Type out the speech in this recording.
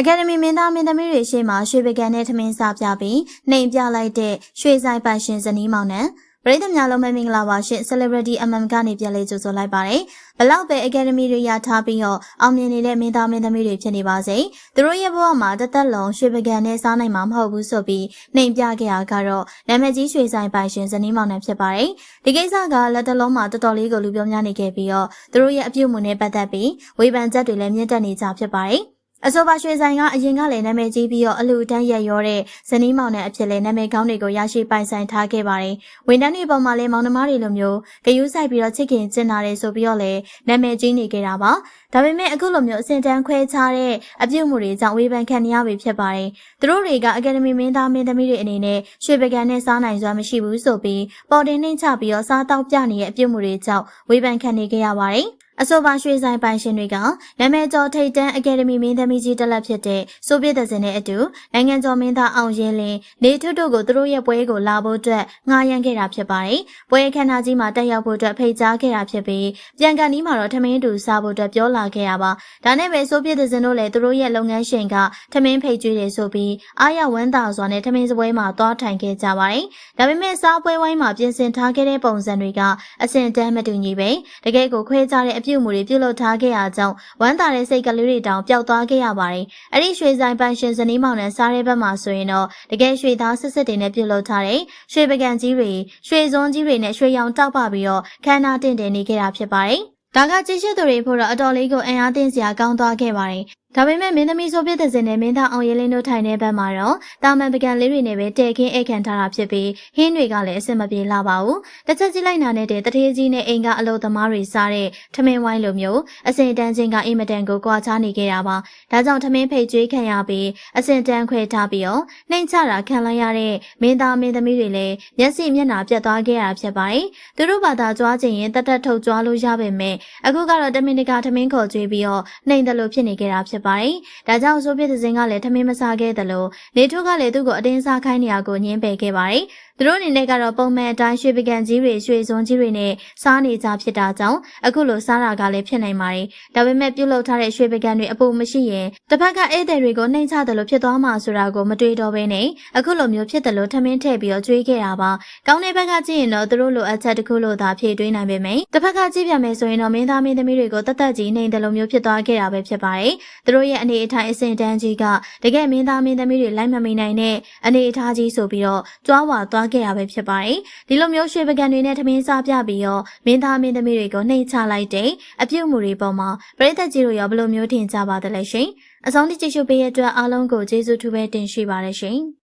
အကယ်ဒမီမင်းသားမင်းသမီးတွေရှေ့မှာရွှေပကံနဲ့ထမင်းစားပြပြီးနှိမ်ပြလိုက်တဲ့ရွှေဆိုင်ပိုင်ရှင်ဇနီးမောင်နှံပရိသတ်များလုံးပဲမင်္ဂလာပါရှင် Celebrity MM ကနေပြန်လေးကြိုဆိုလိုက်ပါတယ်ဘလောက်ပဲအကယ်ဒမီတွေရထားပြီးတော့အောင်မြင်နေတဲ့မင်းသားမင်းသမီးတွေဖြစ်နေပါစေသူတို့ရဲ့ဘဝမှာတစ်သက်လုံးရွှေပကံနဲ့စားနိုင်မှာမဟုတ်ဘူးဆိုပြီးနှိမ်ပြခဲ့တာကတော့နာမည်ကြီးရွှေဆိုင်ပိုင်ရှင်ဇနီးမောင်နှံဖြစ်ပါတယ်ဒီကိစ္စကလက်တလုံးမှာတော်တော်လေးကိုလူပြောများနေခဲ့ပြီးတော့သူတို့ရဲ့အပြုတ်မှုနဲ့ပတ်သက်ပြီးဝေဖန်ချက်တွေလည်းမြင့်တက်နေကြဖြစ်ပါတယ် အဆိုပါရွှေဆိုင်ကအရင်ကလည်းနာမည်ကြီးပြီးတော့အလူတန်းရက်ရောတဲ့ဇနီးမောင်နဲ့အဖြစ်လဲနာမည်ကောင်းတွေကိုရရှိပိုင်ဆိုင်ထားခဲ့ပါတယ်။ဝန်ထမ်းတွေပေါ်မှာလည်းမောင်နှမတွေလိုမျိုးဂယုစိုက်ပြီးတော့ချစ်ခင်ကျင်နာတယ်ဆိုပြီးတော့လည်းနာမည်ကြီးနေခဲ့တာပါ။ဒါပေမဲ့အခုလိုမျိုးအစင်တန်းခွဲခြားတဲ့အပြုတ်မှုတွေကြောင့်ဝေဖန်ခံနေရပြီဖြစ်ပါတယ်။သူတို့တွေကအကယ်ဒမီမင်းသားမင်းသမီးတွေအနေနဲ့ရွှေပကံနဲ့စားနိုင်စွာမရှိဘူးဆိုပြီးပေါ်တင်နှိမ့်ချပြီးတော့စားတောက်ပြနေတဲ့အပြုတ်မှုတွေကြောင့်ဝေဖန်ခံနေကြရပါတယ်။ အဆိုပါရွှေဆိုင်ပိုင်ရှင်တွေကနာမည်ကျော်ထိတ်တန်းအကယ်ဒမီမင်းသမီးကြီးတက်လက်ဖြစ်တဲ့ဆိုဗီယက်သက်စင်နဲ့အတူနိုင်ငံကျော်မင်းသားအောင်ရဲလင်းနေထွတ်တို့ကိုသူတို့ရဲ့ပွဲကိုလာဖို့အတွက်ငှားရမ်းခဲ့တာဖြစ်ပါတယ်။ပွဲအခမ်းအနားကြီးမှာတက်ရောက်ဖို့အတွက်ဖိတ်ကြားခဲ့တာဖြစ်ပြီးပြန်ကန်ဒီမှာတော့ထမင်းတူစားဖို့အတွက်ပြောလာခဲ့ရပါ။ဒါနဲ့ပဲဆိုဗီယက်သက်စင်တို့လည်းသူတို့ရဲ့လုပ်ငန်းရှင်ကထမင်းဖိတ်ကျွေးတယ်ဆိုပြီးအားရဝမ်းသာစွာနဲ့ထမင်းစပွဲမှာသွားထိုင်ခဲ့ကြပါတယ်။ဒါပေမဲ့စားပွဲဝိုင်းမှာပြင်ဆင်ထားခဲ့တဲ့ပုံစံတွေကအဆင့်တန်းမတူညီပဲတကယ်ကိုခွဲခြားတဲ့အပြုတ်မှုတွေပြုလုပ်ထားခဲ့ရကြောင်းဝမ်းသာတဲ့စိတ်ကလေးတွေတောင်ပျောက်သွားခဲ့ရပါတယ်။အဲ့ဒီရွှေဆိုင်ပန်းရှင်ဇနီးမောင်နဲ့စားရဲဘက်မှာဆိုရင်တော့တကယ်ရွှေသားစစ်စစ်တွေနဲ့ပြုလုပ်ထားတဲ့ရွှေပကံကြီးတွေရွှေစွန်းကြီးတွေနဲ့ရွှေရောင်တောက်ပပြီးတော့ခမ်းနားတင့်တယ်နေခဲ့တာဖြစ်ပါတယ်။ဒါကကြည့်ရှုသူတွေဖို့တော့အတော်လေးကိုအင်အားသင့်စရာကောင်းသွားခဲ့ပါတယ်။ဒါပေမဲ့မင်းသမီးဆိုပြတဲ့စင်နဲ့မင်းသားအောင်ရဲလင်းတို့ထိုင်တဲ့ဘက်မှာတော့တာမန်ပကံလေးတွေနဲ့ပဲတဲခင်းအိတ်ခံထားတာဖြစ်ပြီးဟင်းတွေကလည်းအဆင်မပြေလာပါဘူး။တစ်ချက်ကြည့်လိုက်နာနဲ့တဲ့တထေးကြီးနဲ့အိမ်ကအလုပ်သမားတွေစားတဲ့ထမင်းဝိုင်းလိုမျိုးအစင်တန်းချင်းကအင်မတန်ကိုကြွားချနေခဲ့တာပါ။ဒါကြောင့်ထမင်းဖိတ်ကျွေးခံရပြီးအစင်တန်းခွဲထားပြီးတော့နှိမ်ချတာခံလိုက်ရတဲ့မင်းသားမင်းသမီးတွေလည်းမျက်စိမျက်နှာပြတ်သွားခဲ့ရတာဖြစ်ပါတယ်။သူတို့ဘာသာကြွားချင်ရင်တတ်တတ်ထုတ်ကြွားလို့ရပါမယ်။အခုကတော့တမင်တကာထမင်းခေါ်ကျွေးပြီးတော့နှိမ်တယ်လို့ဖြစ်နေခဲ့တာဖြစ်ပါတယ်။ဒါကြောင့်ဆိုပြတဲ့စင်ကလည်းထမင်းမစားခဲ့တယ်လို့နေထုကလည်းသူ့ကိုအတင်းစားခိုင်းနေရကိုညှင်းပယ်ခဲ့ပါတယ်။သူတို့အနေနဲ့ကတော့ပုံမှန်အတိုင်းရွှေပကံကြီးတွေရွှေစွန်ကြီးတွေနဲ့စားနေကြဖြစ်တာကြောင့်အခုလိုစားတာကလည်းဖြစ်နိုင်ပါတယ်။ဒါပေမဲ့ပြုတ်လုထားတဲ့ရွှေပကံတွေအပူမရှိရင်တစ်ဖက်ကဧည့်သည်တွေကိုနှိမ်ချတယ်လို့ဖြစ်သွားမှာဆိုတာကိုမတွေးတော့ဘဲနဲ့အခုလိုမျိုးဖြစ်တယ်လို့ထမင်းထည့်ပြီးတော့ကြွေးခဲ့တာပါ။ကောင်းတဲ့ဘက်ကကြည့်ရင်တော့သူတို့လိုအပ်ချက်တစ်ခုလို့သာဖြည့်တွေးနိုင်ပေမယ့်တစ်ဖက်ကကြည့်ပြမယ်ဆိုရင်တော့မင်းသားမင်းသမီးတွေကိုတသက်ကြီးနှိမ်တယ်လို့မျိုးဖြစ်သွားခဲ့တာပဲဖြစ်ပါတယ်။သူတို့ရဲ့အနေအထိုင်အဆင့်တန်းကြီးကတကယ်မင်းသားမင်းသမီးတွေလိုက်မမိနိုင်တဲ့အနေအထားကြီးဆိုပြီးတော့ကြွားဝါသွားခဲ့တာပဲဖြစ်ပါတယ်။ဒီလိုမျိုးရွှေပကံတွေနဲ့ထမင်းစားပြပြီးတော့မင်းသားမင်းသမီးတွေကိုနှိမ်ချလိုက်တဲ့အပြုတ်မှုတွေပေါ်မှာပရိသတ်ကြီးတို့ရောဘယ်လိုမျိုးထင်ကြပါသလဲရှင်။အဆုံးထိကြည့်ရှုပေးရတဲ့အတွက်အားလုံးကိုကျေးဇူးထူးပဲတင်ရှိပါတယ်ရှင်။